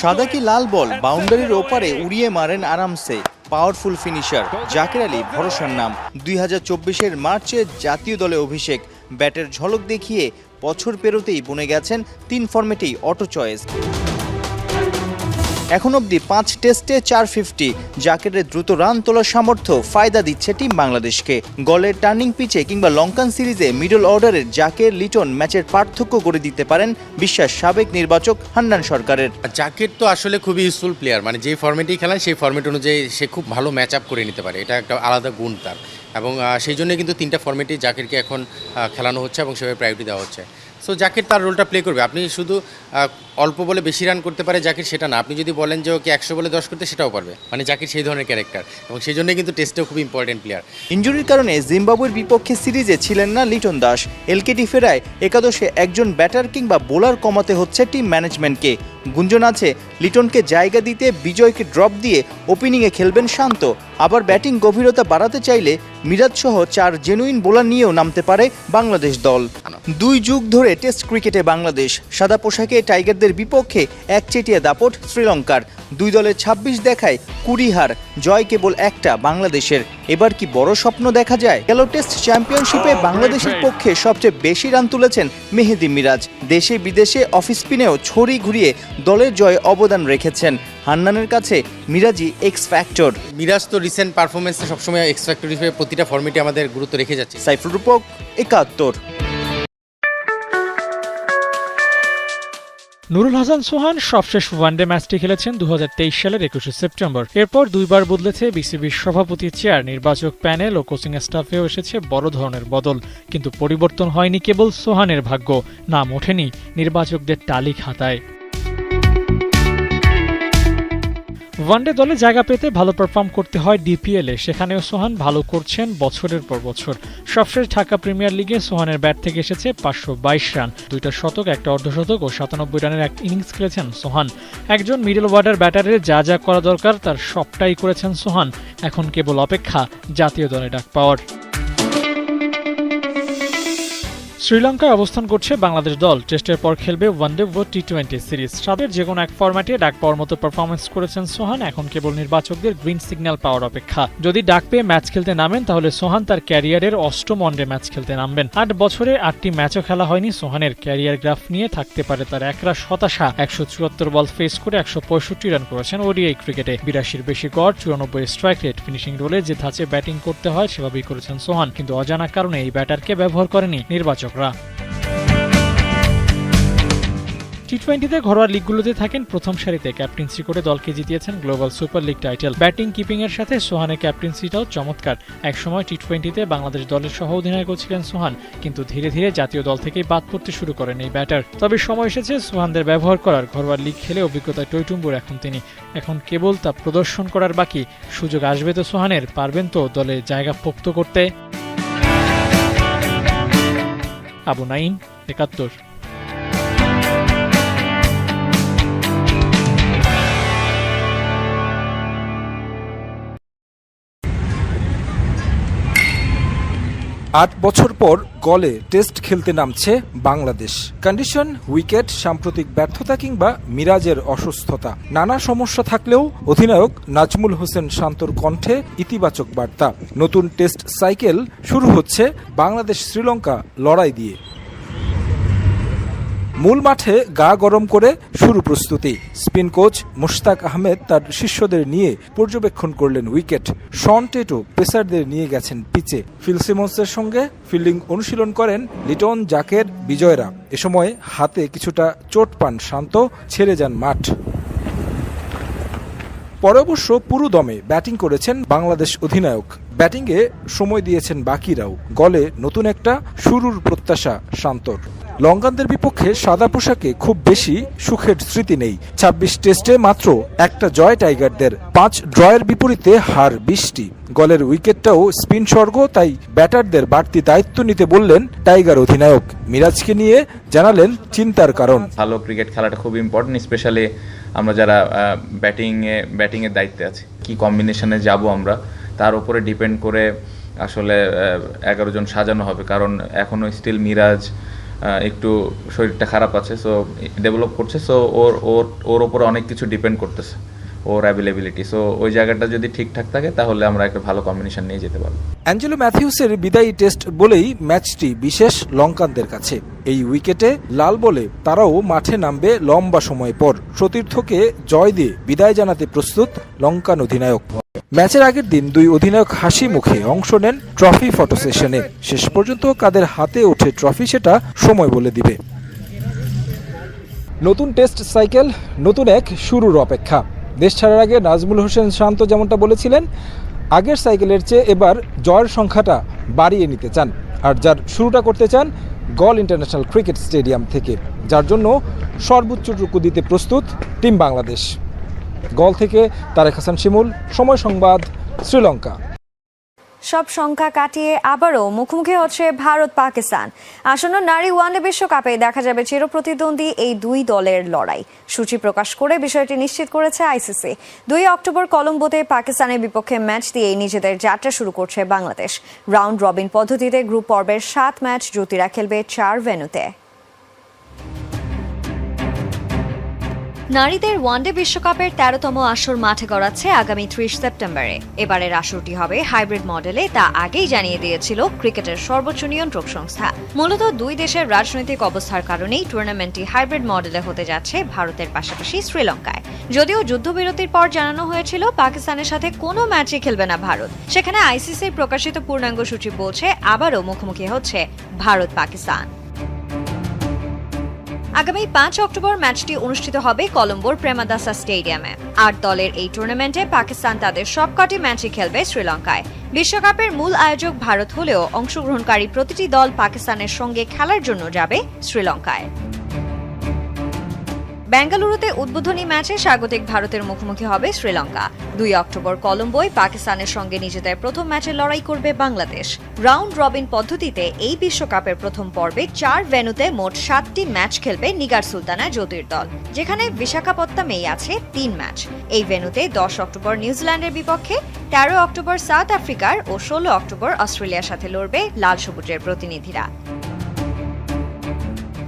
সাদা কি লাল বল বাউন্ডারির ওপারে উড়িয়ে মারেন আরামসে পাওয়ারফুল ফিনিশার জাকের আলী, ভরসার নাম। দুই হাজার চব্বিশের মার্চে জাতীয় দলে অভিষেক, ব্যাটের ঝলক দেখিয়ে বছর পেরোতেই বনে গেছেন তিন ফর্মেটেই অটো চয়েস। এখন অবধি পাঁচ টেস্টে চার ফিফটি। জাকেরের দ্রুত রান তোলার সামর্থ্য ফায়দা দিচ্ছে টিম বাংলাদেশকে। গলের টার্নিং পিচে কিংবা লঙ্কান সিরিজে মিডল অর্ডারের জাকের লিটন ম্যাচের পার্থক্য করে দিতে পারেন বিশ্বাস সাবেক নির্বাচক হান্নান সরকারের। জাকির তো আসলে খুবই ইউজফুল প্লেয়ার মানে যে ফর্মেটেই খেলান সেই ফর্মেট অনুযায়ী সে খুব ভালো ম্যাচ আপ করে নিতে পারে। এটা একটা আলাদা গুণ তার। এবং সেই জন্য কিন্তু তিনটা ফর্মেটেই জাকিরকে এখন খেলানো হচ্ছে এবং সেভাবে প্রায়োরিটি দেওয়া হচ্ছে। সো জাকির তার রোলটা প্লে করবে। আপনি শুধু অল্প বলে বেশি রান করতে পারে জাকির সেটা না। আপনি যদি বলেন যে ওকে একশো বলে দশ করতে সেটাও পারবে। মানে জাকির সেই ধরনের ক্যারেক্টার এবং সেই জন্যই কিন্তু টেস্টেও খুব ইম্পর্টেন্ট প্লেয়ার ইঞ্জুরির কারণে জিম্বাবুয়ের বিপক্ষে সিরিজে ছিলেন না লিটন দাস। এলকেটি ফেরায় একাদশে একজন ব্যাটার কিংবা বোলার কমাতে হচ্ছে টিম ম্যানেজমেন্টকে গুঞ্জন আছে লিটনকে জায়গা দিতে বিজয়কে ড্রপ দিয়ে ওপেনিংয়ে খেলবেন শান্ত। আবার ব্যাটিং গভীরতা বাড়াতে চাইলে মিরাজ সহ চার জেনুইন বোলার নিয়েও নামতে পারে বাংলাদেশ দল। দুই যুগ ধরে টেস্ট ক্রিকেটে বাংলাদেশ। সাদা পোশাকে টাইগারদের বিপক্ষে একচেটিয়া দাপট শ্রীলঙ্কার। দুই দলের ২৬ দেখায় কুড়ি হার জয় কেবল একটা বাংলাদেশের। এবার কি বড় স্বপ্ন দেখা যায়? গেল টেস্ট চ্যাম্পিয়নশিপে বাংলাদেশের পক্ষে সবচেয়ে বেশি রান তুলেছেন মেহেদি মিরাজ। দেশে বিদেশে অফ স্পিনেও ছড়ি ঘুরিয়ে দলের জয়ে অবদান রেখেছেন। হান্নানের কাছে মিরাজি এক্স ফ্যাক্টর মিরাজ তো রিসেন্ট পারফরমেন্সে সবসময় এক্সট্রাক্টর হিসেবে প্রতিটা ফর্মেটে আমাদের গুরুত্ব রেখে যাচ্ছে। সাইফুল রূপক একাত্তর। নুরুল হাসান সোহান সবশেষ ওয়ানডে ম্যাচটি খেলেছেন দু হাজার তেইশ সালের একুশে সেপ্টেম্বর। এরপর দুইবার বদলেছে বিসিবির সভাপতি চেয়ার, নির্বাচক প্যানেল ও কোচিং স্টাফেও এসেছে বড় ধরনের বদল। কিন্তু পরিবর্তন হয়নি কেবল সোহানের ভাগ্য, নাম ওঠেনি নির্বাচকদের টালি খাতায় ওয়ানডে দলে জায়গা পেতে ভালো পারফর্ম করতে হয় ডিপিএল সেখানেও সোহান ভালো করছেন বছরের পর বছর। সবশেষ ঢাকা প্রিমিয়ার লিগে সোহানের ব্যাট থেকে এসেছে পাঁচশো বাইশ রান। দুইটা শতক, একটা অর্ধশতক ও সাতানব্বই রানের এক ইনিংস খেলেছেন সোহান। একজন মিডল ওয়ার্ডার ব্যাটারের যা যা করা দরকার, তার সবটাই করেছেন সোহান। এখন কেবল অপেক্ষা জাতীয় দলে ডাক পাওয়ার। শ্রীলঙ্কায় অবস্থান করছে বাংলাদেশ দল। টেস্টের পর খেলবে ওয়ানডে ও টি টোয়েন্টি সিরিজ। সাদের যে কোনো এক ফরম্যাটে ডাক পাওয়ার মতো পারফরমেন্স করেছেন সোহান, এখন কেবল নির্বাচকদের গ্রিন সিগন্যাল পাওয়ার অপেক্ষা। যদি ডাক পেয়ে ম্যাচ খেলতে নামেন, তাহলে সোহান তার ক্যারিয়ারের অষ্টম ওয়ানডে ম্যাচ খেলতে নামবেন। আট বছরে আটটি ম্যাচও খেলা হয়নি সোহানের। ক্যারিয়ার গ্রাফ নিয়ে থাকতে পারে তার একরাশ হতাশা। একশো চুয়াত্তর বল ফেস করে একশো পঁয়ষট্টি রান করেছেন ওডিআই ক্রিকেটে বিরাশির বেশি গড়, চুরানব্বই স্ট্রাইক রেট ফিনিশিং রোলে যে ধাঁচে ব্যাটিং করতে হয়, সেভাবেই করেছেন সোহান। কিন্তু অজানা কারণে এই ব্যাটারকে ব্যবহার করেনি নির্বাচকরা টি টোয়েন্টিতে ঘরোয়া লিগগুলোতে থাকেন প্রথম সারিতে ক্যাপ্টেন্সি করে দলকে জিতিয়েছেন global super league title batting keeping এর সাথে সোহানের ক্যাপ্টেন্সিটাও চমৎকার। একসময় টি টোয়েন্টিতে বাংলাদেশ দলের সহ অধিনায়কও ছিলেন সোহান, কিন্তু ধীরে ধীরে জাতীয় দল থেকেই বাদ পড়তে শুরু করেন এই ব্যাটার তবে সময় এসেছে সোহানদের ব্যবহার করার, ঘরোয়া লিগ খেলে অভিজ্ঞতায় টৈটুম্বুর এখন তিনি। এখন কেবল তা প্রদর্শন করার বাকি, সুযোগ আসবে তো সোহানের, পারবেন তো দলে জায়গা পোক্ত করতে। Abu Naim de Cactus. আট বছর পর গলে টেস্ট খেলতে নামছে বাংলাদেশ। কন্ডিশন, উইকেট, সাম্প্রতিক ব্যর্থতা কিংবা মিরাজের অসুস্থতা। নানা সমস্যা থাকলেও অধিনায়ক নাজমুল হোসেন শান্তর কণ্ঠে ইতিবাচক বার্তা। নতুন টেস্ট সাইকেল শুরু হচ্ছে বাংলাদেশ শ্রীলঙ্কা লড়াই দিয়ে। মূল মাঠে গা গরম করে শুরু প্রস্তুতি। স্পিন কোচ মুশতাক আহমেদ তার শিষ্যদের নিয়ে পর্যবেক্ষণ করলেন উইকেট। শন টেটো পেসারদের নিয়ে গেছেন পিচে। ফিল সিমন্সের সঙ্গে ফিল্ডিং অনুশীলন করেন লিটন জাকের বিজয়রা। এ সময় হাতে কিছুটা চোট পান শান্ত, ছেড়ে যান মাঠ। পরে অবশ্য পুরো দমে ব্যাটিং করেছেন বাংলাদেশ অধিনায়ক। ব্যাটিংয়ে সময় দিয়েছেন বাকিরাও। গলে নতুন একটা শুরুর প্রত্যাশা শান্তর। লঙ্কানদের বিপক্ষে সাদা পোশাকে খুব বেশি সুখের স্মৃতি নেই। ২৬ টেস্টে মাত্র একটা জয় টাইগারদের। পাঁচ ড্রয়ের বিপরীতে হার বিশটি। গলের উইকেটটাও স্পিন স্বর্গ, তাই ব্যাটারদের বাড়তি দায়িত্ব নিতে বললেন টাইগার অধিনায়ক। মিরাজকে নিয়ে জানালেন চিন্তার কারণ। ভালো ক্রিকেট খেলাটা খুব ইম্পর্টেন্ট স্পেশালি আমরা যারা ব্যাটিংয়ে ব্যাটিংয়ের দায়িত্বে আছি। কি কম্বিনেশনে যাব আমরা? তার উপরে ডিপেন্ড করে আসলে এগারো জন সাজানো হবে। কারণ এখনও স্টিল মিরাজ একটু শরীরটা খারাপ আছে সো ডেভেলপ করছে সো ওর ওর ওর ওপরে অনেক কিছু ডিপেন্ড করতেছে, ওর অ্যাভেলেবিলিটি সো ওই জায়গাটা যদি ঠিকঠাক থাকে, তাহলে আমরা একটা ভালো কম্বিনেশন নিয়ে যেতে পারব। অ্যাঞ্জেলো ম্যাথিউসের বিদায়ী টেস্ট বলেই ম্যাচটি বিশেষ লঙ্কানদের কাছে। এই উইকেটে লাল বলে তারাও মাঠে নামবে লম্বা সময় পর। সতীর্থকে জয় দিয়ে বিদায় জানাতে প্রস্তুত লঙ্কান অধিনায়ক। ম্যাচের আগের দিন দুই অধিনায়ক হাসি মুখে অংশ নেন ট্রফি ফটো সেশনে। শেষ পর্যন্ত কাদের হাতে ওঠে ট্রফি সেটা সময় বলে দিবে। নতুন টেস্ট সাইকেল, নতুন এক শুরুর অপেক্ষা। দেশ ছাড়ার আগে নাজমুল হোসেন শান্ত যেমনটা বলেছিলেন, আগের সাইকেলের চেয়ে এবার জয়ের সংখ্যাটা বাড়িয়ে নিতে চান। আর যার শুরুটা করতে চান গল ইন্টারন্যাশনাল ক্রিকেট স্টেডিয়াম থেকে, যার জন্য সর্বোচ্চটুকু দিতে প্রস্তুত টিম বাংলাদেশ। গল থেকে তারেক হাসান শিমুল, সময় সংবাদ, শ্রীলঙ্কা। সব সংখ্যা কাটিয়ে আবারও মুখোমুখি হচ্ছে ভারত পাকিস্তান। আসন্ন নারী ওয়ানডে বিশ্বকাপে দেখা যাবে চিরপ্রতিদ্বন্দ্বী এই দুই দলের লড়াই। সূচি প্রকাশ করে বিষয়টি নিশ্চিত করেছে আইসিসি। দুই অক্টোবর কলম্বোতে পাকিস্তানের বিপক্ষে ম্যাচ দিয়ে নিজেদের যাত্রা শুরু করছে বাংলাদেশ। রাউন্ড রবিন পদ্ধতিতে গ্রুপ পর্বের সাত ম্যাচ জ্যোতিরা খেলবে চার ভেন্যুতে। নারীদের ওয়ানডে বিশ্বকাপের তেরোতম আসর মাঠে গড়াচ্ছে আগামী ত্রিশ সেপ্টেম্বরে। এবারের আসরটি হবে হাইব্রিড মডেলে, তা আগেই জানিয়ে দিয়েছিল ক্রিকেটের সর্বোচ্চ নিয়ন্ত্রক সংস্থা। মূলত দুই দেশের রাজনৈতিক অবস্থার কারণেই টুর্নামেন্টটি হাইব্রিড মডেলে হতে যাচ্ছে ভারতের পাশাপাশি শ্রীলঙ্কায়। যদিও যুদ্ধবিরতির পর জানানো হয়েছিল, পাকিস্তানের সাথে কোনো ম্যাচই খেলবে না ভারত। সেখানে আইসিসির প্রকাশিত পূর্ণাঙ্গ সূচি বলছে, আবারও মুখোমুখি হচ্ছে ভারত পাকিস্তান আগামী পাঁচ অক্টোবর ম্যাচটি অনুষ্ঠিত হবে কলম্বোর প্রেমাদাসা স্টেডিয়ামে। আট দলের এই টুর্নামেন্টে পাকিস্তান তাদের সবকটি ম্যাচই খেলবে শ্রীলঙ্কায়। বিশ্বকাপের মূল আয়োজক ভারত হলেও অংশগ্রহণকারী প্রতিটি দল পাকিস্তানের সঙ্গে খেলার জন্য যাবে শ্রীলঙ্কায়। বেঙ্গালুরুতে উদ্বোধনী ম্যাচে স্বাগতিক ভারতের মুখোমুখি হবে শ্রীলঙ্কা। দুই অক্টোবর কলম্বোয় পাকিস্তানের সঙ্গে নিজেদের প্রথম ম্যাচে লড়াই করবে বাংলাদেশ। রাউন্ড রবিন পদ্ধতিতে এই বিশ্বকাপের প্রথম পর্বে চার ভেনুতে মোট সাতটি ম্যাচ খেলবে নিগার সুলতানা জ্যোতির দল যেখানে বিশাখাপত্তমেই আছে তিন ম্যাচ। এই ভেন্যুতে দশ অক্টোবর নিউজিল্যান্ডের বিপক্ষে, তেরো অক্টোবর সাউথ আফ্রিকার ও ষোলো অক্টোবর অস্ট্রেলিয়ার সাথে লড়বে লাল সবুজের প্রতিনিধিরা।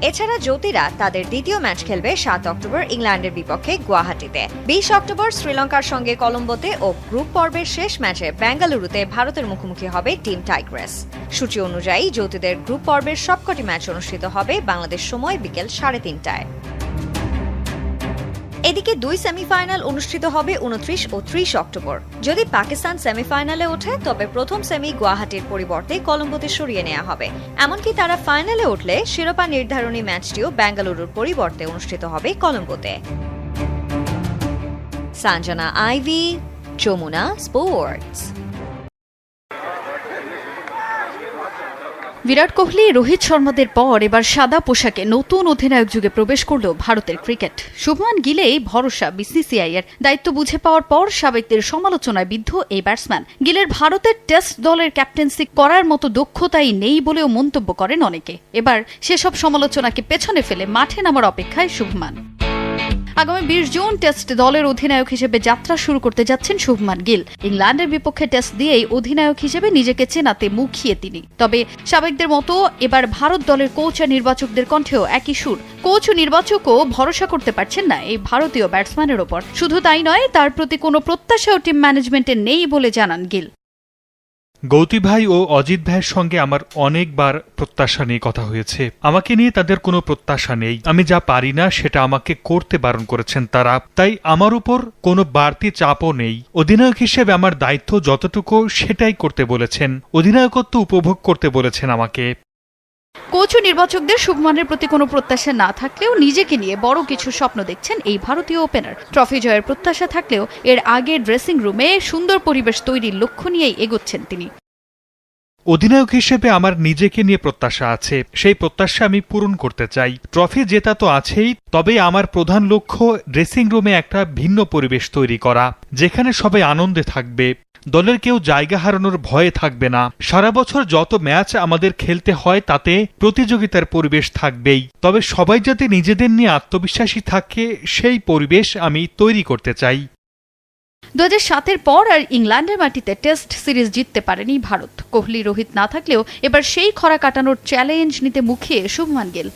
এছাড়া জ্যোতিরা তাদের দ্বিতীয় ম্যাচ খেলবে সাত অক্টোবর ইংল্যান্ডের বিপক্ষে গুয়াহাটিতে। বিশ অক্টোবর শ্রীলঙ্কার সঙ্গে কলম্বোতে ও গ্রুপ পর্বের শেষ ম্যাচে বেঙ্গালুরুতে ভারতের মুখোমুখি হবে টিম টাইগ্রেস। সূচি অনুযায়ী জ্যোতিদের গ্রুপ পর্বের সবকটি ম্যাচ অনুষ্ঠিত হবে বাংলাদেশ সময় বিকেল সাড়ে তিনটায়। এদিকে দুই সেমিফাইনাল অনুষ্ঠিত হবে উনত্রিশ ও ত্রিশ অক্টোবর। যদি পাকিস্তান সেমিফাইনালে ওঠে, তবে প্রথম সেমি গুয়াহাটির পরিবর্তে কলম্বোতে সরিয়ে নেওয়া হবে। এমনকি তারা ফাইনালে উঠলে শিরোপা নির্ধারণী ম্যাচটিও ব্যাঙ্গালুরুর পরিবর্তে অনুষ্ঠিত হবে কলম্বোতে। সাঞ্জনা আইভি, যমুনা স্পোর্টস। বিরাট কোহলি, রোহিত শর্মাদের পর এবার সাদা পোশাকে নতুন অধিনায়ক যুগে প্রবেশ করল ভারতের ক্রিকেট। শুভমান গিলেই ভরসা বিসিসিআই এর। দায়িত্ব বুঝে পাওয়ার পর সাবেকদের সমালোচনায় বিদ্ধ এই ব্যাটসম্যান। গিলের ভারতের টেস্ট দলের ক্যাপ্টেন্সি করার মতো দক্ষতাই নেই বলেও মন্তব্য করেন অনেকে। এবার সেসব সমালোচনাকে পেছনে ফেলে মাঠে নামার অপেক্ষায় শুভমান। আগামী বিশ জুন টেস্ট দলের অধিনায়ক হিসেবে যাত্রা শুরু করতে যাচ্ছেন শুভমান গিল। ইংল্যান্ডের বিপক্ষে টেস্ট দিয়েই অধিনায়ক হিসেবে নিজেকে চেনাতে মুখিয়ে তিনি। তবে সাবেকদের মতো এবার ভারত দলের কোচ আর নির্বাচকদের কণ্ঠেও একই সুর। কোচ ও নির্বাচকও ভরসা করতে পারছেন না এই ভারতীয় ব্যাটসম্যানের ওপর। শুধু তাই নয়, তার প্রতি কোনো প্রত্যাশাও টিম ম্যানেজমেন্টের নেই বলে জানান গিল। গৌতী ভাই ও অজিত ভাইয়ের সঙ্গে আমার অনেকবার প্রত্যাশা নিয়ে কথা হয়েছে। আমাকে নিয়ে তাদের কোনো প্রত্যাশা নেই। আমি যা পারি না, সেটা আমাকে করতে বারণ করেছেন তারা। তাই আমার উপর কোনো বাড়তি চাপও নেই। অধিনায়ক হিসেবে আমার দায়িত্ব যতটুকু, সেটাই করতে বলেছেন। অধিনায়কত্ব উপভোগ করতে বলেছেন আমাকে। কোচ ও নির্বাচকদের শুভমানের প্রতি কোনো প্রত্যাশা না থাকলেও নিজেকে নিয়ে বড় কিছু স্বপ্ন দেখছেন এই ভারতীয় ওপেনার ট্রফি জয়ের প্রত্যাশা থাকলেও এর আগে ড্রেসিং রুমে সুন্দর পরিবেশ তৈরির লক্ষ্য নিয়েই এগোচ্ছেন তিনি। অধিনায়ক হিসেবে আমার নিজেকে নিয়ে প্রত্যাশা আছে। সেই প্রত্যাশা আমি পূরণ করতে চাই। ট্রফি জেতা তো আছেই, তবে আমার প্রধান লক্ষ্য ড্রেসিং রুমে একটা ভিন্ন পরিবেশ তৈরি করা, যেখানে সবাই আনন্দে থাকবে। দলের কেউ জায়গা হারানোর ভয়ে থাকবে না। সারা বছর যত ম্যাচ আমাদের খেলতে হয়, তাতে প্রতিযোগিতার পরিবেশ থাকবেই। তবে সবাই যাতে নিজেদের নিয়ে আত্মবিশ্বাসী থাকে, সেই পরিবেশ আমি তৈরি করতে চাই। দু সাতের পর আর ইংল্যান্ডের মাটিতে টেস্ট সিরিজ জিততে পারেনি ভারত। কোহলি, রোহিত না থাকলেও এবার সেই খরা কাটানোর চ্যালেঞ্জ নিতে মুখিয়ে শুভমান গিল।